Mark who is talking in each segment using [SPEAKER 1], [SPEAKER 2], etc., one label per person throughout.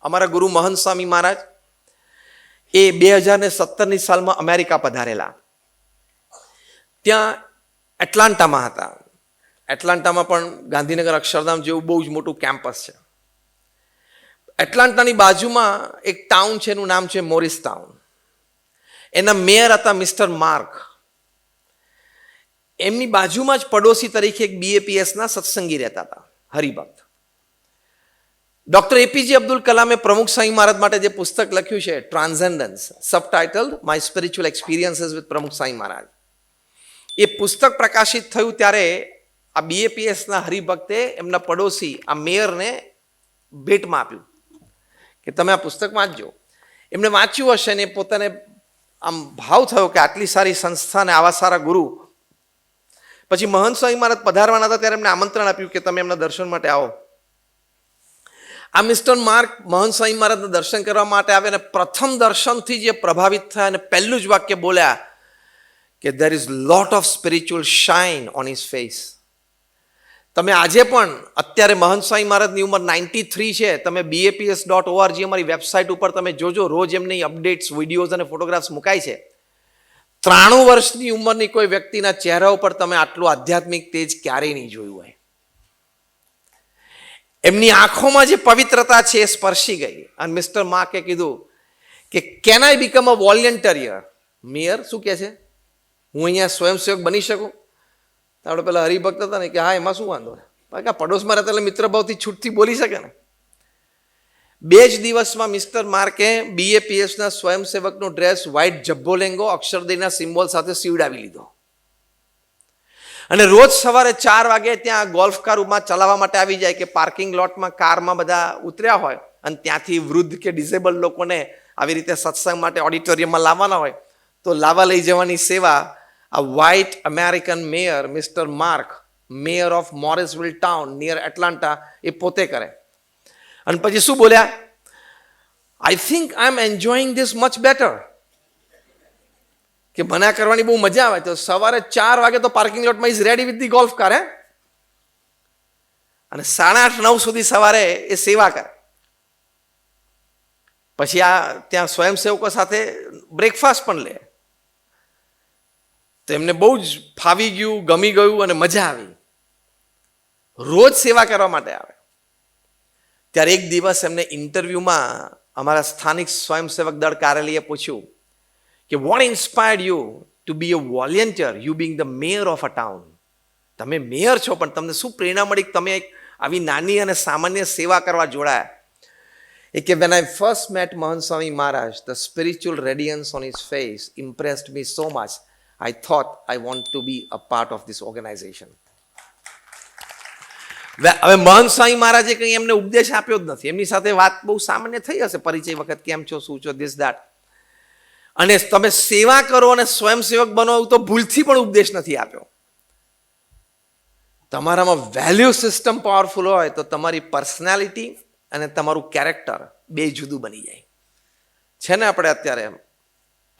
[SPEAKER 1] અમારા ગુરુ મહંત સ્વામી મહારાજ, એ બે હજાર ને સત્તરની સાલમાં અમેરિકા પધારેલા. ત્યાં એટલાન્ટામાં હતા. એટલાન્ટામાં પણ ગાંધીનગર અક્ષરધામ જેવું બહુ જ મોટું કેમ્પસ છે. એટલાન્ટાની બાજુમાં એક ટાઉન છે, એનું નામ છે મોરિસ ટાઉન. એના મેયર હતા મિસ્ટર માર્ક. એમની બાજુમાં જ પડોશી તરીકે એક બીએપીએસના સત્સંગી રહેતા હતા, હરિભક્ત. ડોક્ટર એપીજે અબ્દુલ કલામે પ્રમુખ સ્વામી મહારાજ માટે જે પુસ્તક લખ્યું છે transcendence subtitle my spiritual experiences with Pramukh Swami Maharaj એ પુસ્તક પ્રકાશિત થયું ત્યારે આ બીએપીએસના હરિભક્તે એમના પડોશી, આ મેયરને ભેટમાં આપ્યું. કે તમે આ પુસ્તક વાંચજો. એમણે વાંચ્યું હશે ને પોતાને આમ ભાવ થયો કે આટલી સારી સંસ્થા ને આવા સારા ગુરુ. પછી મહંત સ્વામી મહારાજ પધારવાના હતા ત્યારે એમને આમંત્રણ આપ્યું કે તમે એમના દર્શન માટે આવો. આ મિસ્ટર માર્ક મહંત સ્વામી મહારાજના દર્શન કરવા માટે આવે અને પ્રથમ દર્શનથી જે પ્રભાવિત થયા અને પહેલું જ વાક્ય બોલ્યા કે there is lot of spiritual shine on his face તમે આજે પણ, અત્યારે મહંત સ્વામી મહારાજની ઉંમર નાઇન્ટી થ્રી છે, તમે બીએપીએસ ડોટ ઓઆરજી અમારી વેબસાઇટ ઉપર તમે જોજો, રોજ એમની અપડેટ્સ વિડીયોઝ અને ફોટોગ્રાફ્સ મુકાય છે. ત્રાણું વર્ષની ઉંમરની કોઈ વ્યક્તિના ચહેરા ઉપર તમે આટલું આધ્યાત્મિક તેજ ક્યારેય નહીં જોયું હોય. એમની આંખોમાં જે પવિત્રતા છે એ સ્પર્શી ગઈ. અને મિસ્ટર માર્કે કીધું કે can I become a volunteer mayor શું કહે છે? હું અહીંયા સ્વયંસેવક બની શકું? આપણે પેલા હરિભક્ત હતા ને કે, હા, એમાં શું વાંધો? કારણ કે આ પડોશમાં રહેતા એટલે મિત્રભાવથી છૂટથી બોલી શકે ને. બે જ દિવસમાં મિસ્ટર માર્કે બીએપીએસના સ્વયંસેવકનો ડ્રેસ વ્હાઇટ જબ્બો લેંગો અક્ષરદેના સિમ્બોલ સાથે સીવડાવી લીધો. અને રોજ સવારે ચાર વાગે ત્યાં ગોલ્ફ કાર ઉમાં ચલાવવા માટે આવી જાય કે પાર્કિંગ લોટમાં કારમાં બધા ઉતર્યા હોય અને ત્યાંથી વૃદ્ધ કે ડિઝેબલ લોકોને આવી રીતે સત્સંગ માટે ઓડિટોરિયમમાં લાવવાના હોય, તો લાવવા લઈ જવાની સેવા આ white American mayor mister Mark mayor of Morrisville town near Atlanta એ પોતે કરે. અને પછી શું બોલ્યા? I think I am enjoying this much better કે મના કરવાની બહુ મજા આવે. તો સવારે ચાર વાગે તો પાર્કિંગ લોટમાં is ready with the golf car હે? અને સાડા આઠ, નવ સુધી સવારે એ સેવા કરે. પછી આ ત્યાં સ્વયંસેવકો સાથે બ્રેકફાસ્ટ પણ લે. તો એમને બહુ જ ફાવી ગયું, ગમી ગયું અને મજા આવી. રોજ સેવા કરવા માટે આવે. ત્યારે એક દિવસ એમને ઇન્ટરવ્યુમાં અમારા સ્થાનિક સ્વયંસેવક દળ કાર્યાલયે પૂછ્યું કે what inspired you to be a volunteer you being the mayor of a town તમે મેયર છો, પણ તમને શું પ્રેરણા મળી કે તમે એક આવી નાની અને સામાન્ય સેવા કરવા જોડાયા? એ કે van I first met Mahant Swami Maharaj the spiritual radiance on his face impressed me so much I thought I want to be a part of this organization હવે મહંત સ્વામી મહારાજે કંઈ એમને ઉપદેશ આપ્યો જ નથી. એમની સાથે વાત બહુ સામાન્ય થઈ હશે. પરિચય વખત કેમ છો, શું છો ધીસ દાટ અને તમે સેવા કરો અને સ્વયંસેવક બનો એવું તો ભૂલથી પણ ઉપદેશ નથી આપ્યો. તમારામાં વેલ્યુ સિસ્ટમ પાવરફુલ હોય તો તમારી પર્સનાલિટી અને તમારું કેરેક્ટર બે જુદું બની જાય. છે ને આપણે અત્યારે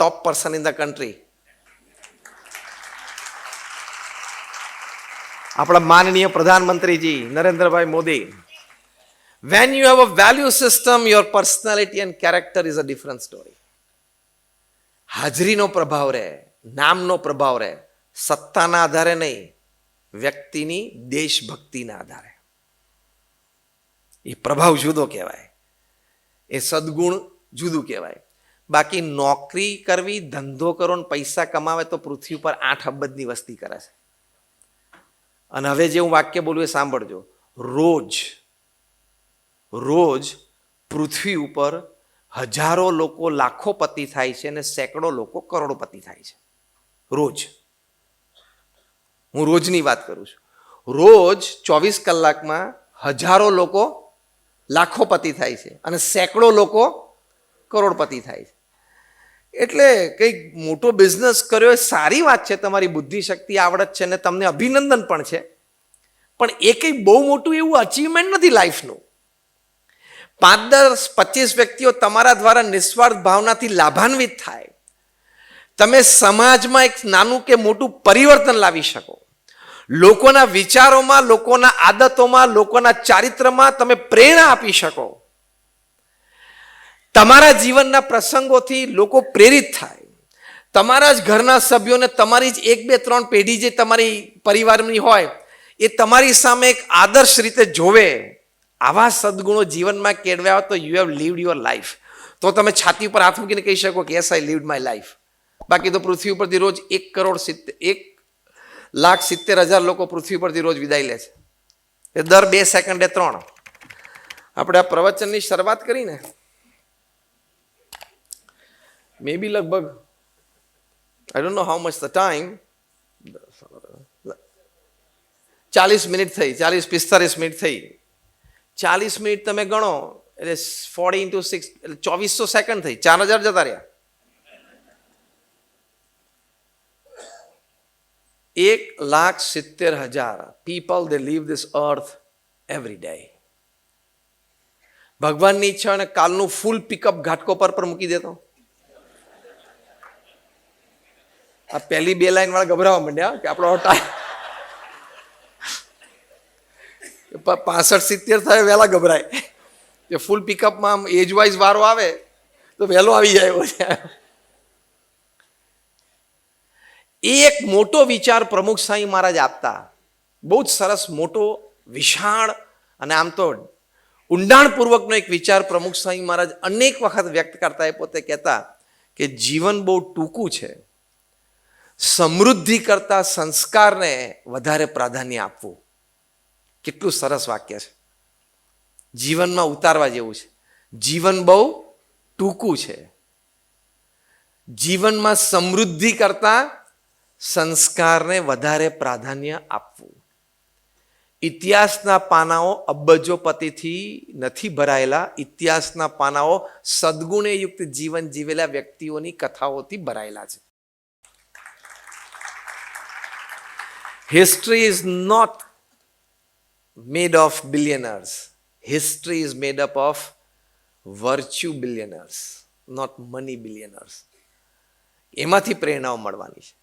[SPEAKER 1] top person in the country આપણા માનનીય પ્રધાનમંત્રીજી Narendrabhai Modi. When you have a value system your personality and character is a different story હાજરીનો પ્રભાવ રહે, નામનો પ્રભાવ રહે, સત્તાના આધારે નહીં, વ્યક્તિની દેશભક્તિના આધારે. એ પ્રભાવ જુદો કહેવાય. એ સદગુણ જુદું કહેવાય. બાકી નોકરી કરવી, ધંધો કરો ને પૈસા કમાવે તો પૃથ્વી ઉપર આઠ અબજની વસ્તી કરે છે. અને હવે જે હું વાક્ય બોલું એ સાંભળજો. રોજ રોજ પૃથ્વી ઉપર હજારો લોકો લાખોપતિ થાય છે અને સેંકડો લોકો કરોડોપતિ થાય છે. રોજ. હું રોજની વાત કરું છું. રોજ ચોવીસ કલાકમાં હજારો લોકો લાખોપતિ થાય છે અને સેંકડો લોકો કરોડપતિ થાય છે. એટલે કંઈક મોટો બિઝનેસ કર્યો એ સારી વાત છે, તમારી બુદ્ધિ શક્તિ આવડત છે અને તમને અભિનંદન પણ છે. પણ એ કંઈ બહુ મોટું એવું અચીવમેન્ટ નથી લાઈફનું પાંચ દસ પચીસ વ્યક્તિઓ તમારા દ્વારા નિસ્વાર્થ ભાવનાથી લાભાન્વિત થાય. તમે સમાજમાં એક નાનું કે મોટું પરિવર્તન લાવી શકો. લોકોના વિચારોમાં, લોકોના આદતોમાં, લોકોના ચારિત્રમાં તમે પ્રેરણા આપી શકો. તમારા જીવનના પ્રસંગોથી લોકો પ્રેરિત થાય. તમારા જ ઘરના સભ્યોને તમારી જ એક, બે, ત્રણ પેઢી જે તમારી પરિવારની હોય, એ તમારી સામે એક આદર્શ રીતે જોવે. આવા સદગુણો જીવનમાં કેળવ્યા હોય તો you have lived your life તો તમે છાતી ઉપર હાથ મૂકીને કહી શકો કે yes I lived my life બાકી તો પૃથ્વી ઉપરથી રોજ એક કરોડ સિત્તેર, એક લાખ સિત્તેર હજાર લોકો પૃથ્વી પરથી રોજ વિદાય લે છે. એ દર બે સેકન્ડે ત્રણ. આપણે આ પ્રવચનની શરૂઆત કરીને મે બી લગભગ I don't know how much the time ચાલીસ મિનિટ થઈ, ચાલીસ પિસ્તાલીસ મિનિટ થઈ. ચાલીસ મિનિટ તમે ગણો, એટલે ફોર્ટી ઇન્ટુ સિક્સ એટલે ચોવીસો સેકન્ડ થઈ. ચાર હજાર જતા રહ્યા. એક લાખ સિત્તેર હજાર. People they leave this earth every day ભગવાનની ઈચ્છા અને કાલનું ફૂલ પિકઅપ ઘાટકો પર પર મૂકી દેતો આ પહેલી બે લાઈન વાળા ગભરાવા માંડ્યા કે આપણો ટાઈમ પાસઠ, સિત્તેર થાય, વહેલા ગભરાય. કે ફૂલ પિકઅપમાં આમ એજ વાઇઝ વારો આવે, તો વહેલો આવી જાય એ એક મોટો વિચાર પ્રમુખ સાંઈ મહારાજ આપતા. બહુ જ સરસ મોટો વિશાળ અને આમ તો ઊંડાણપૂર્વકનો એક વિચાર પ્રમુખ સાંઈ મહારાજ અનેક વખત વ્યક્ત કરતા એ પોતે કહેતા કે જીવન બહુ ટૂંકું છે. સમૃદ્ધિ કરતા સંસ્કારને વધારે પ્રાધાન્ય આપવું. કેટલું સરસ વાક્ય છે. જીવનમાં ઉતારવા જેવું છે. જીવન બહુ ટૂંકું છે. જીવનમાં સમૃદ્ધિ કરતા સંસ્કારને વધારે પ્રાધાન્ય આપવું. ઇતિહાસના પાનાઓ અબજોપતિથી નથી ભરાયેલા. ઇતિહાસના પાનાઓ સદગુણે યુક્ત જીવન જીવેલા વ્યક્તિઓની કથાઓથી ભરાયેલા છે. History is not made of billionaires. History is made up of virtue billionaires, not money billionaires. એમાંથી પ્રેરણાઓ મળવાની છે.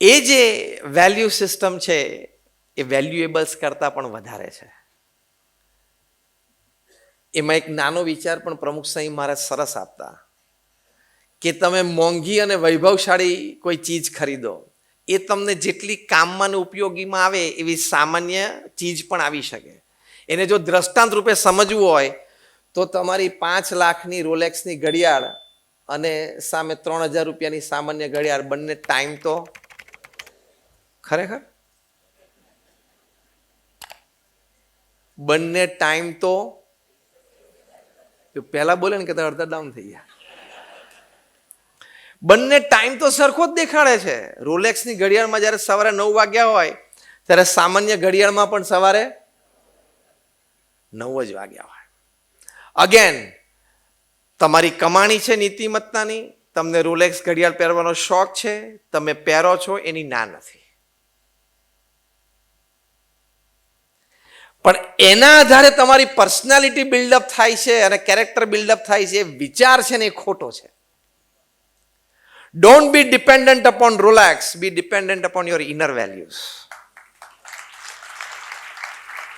[SPEAKER 1] એ જે વેલ્યુ સિસ્ટમ છે, એ વેલ્યુએબલ્સ કરતાં પણ વધારે છે. એમાં એક નાનો વિચાર પણ પ્રમુખ સાંઈ મહારાજ સરસ આપતા. કે તમે મોંઘી અને વૈભવશાળી કોઈ ચીજ ખરીદો એ તમને જેટલી કામમાં ઉપયોગીમાં આવે એવી સામાન્ય ચીજ પણ આવી શકે. એને જો દ્રષ્ટાંત રૂપે સમજવું હોય, તો તમારી પાંચ લાખની રોલેક્સની ઘડિયાળ અને સામે ત્રણ હજાર રૂપિયાની સામાન્ય ઘડિયાળ, બંને ટાઈમ તો ખરેખર? બંને ટાઈમ તો પહેલા બોલે ને કે અડધા ડાઉન થઈ ગયા. બંને ટાઈમ તો સરખો જ દેખાડે છે. રોલેક્સની ઘડિયાળમાં જ્યારે સવારે નવ વાગ્યા હોય, ત્યારે સામાન્ય ઘડિયાળમાં પણ સવારે નવ જ વાગ્યા હોય. અગેન તમારી કમાણી છે નીતિમત્તાની, તમને રોલેક્સ ઘડિયાળ પહેરવાનો શોખ છે, તમે પહેરો છો, એની ના નથી. પણ એના આધારે તમારી પર્સનાલિટી બિલ્ડઅપ થાય છે અને કેરેક્ટર બિલ્ડઅપ થાય છે વિચાર છે ને એ ખોટો છે. Don't be dependent upon Rolex, be dependent upon your inner values.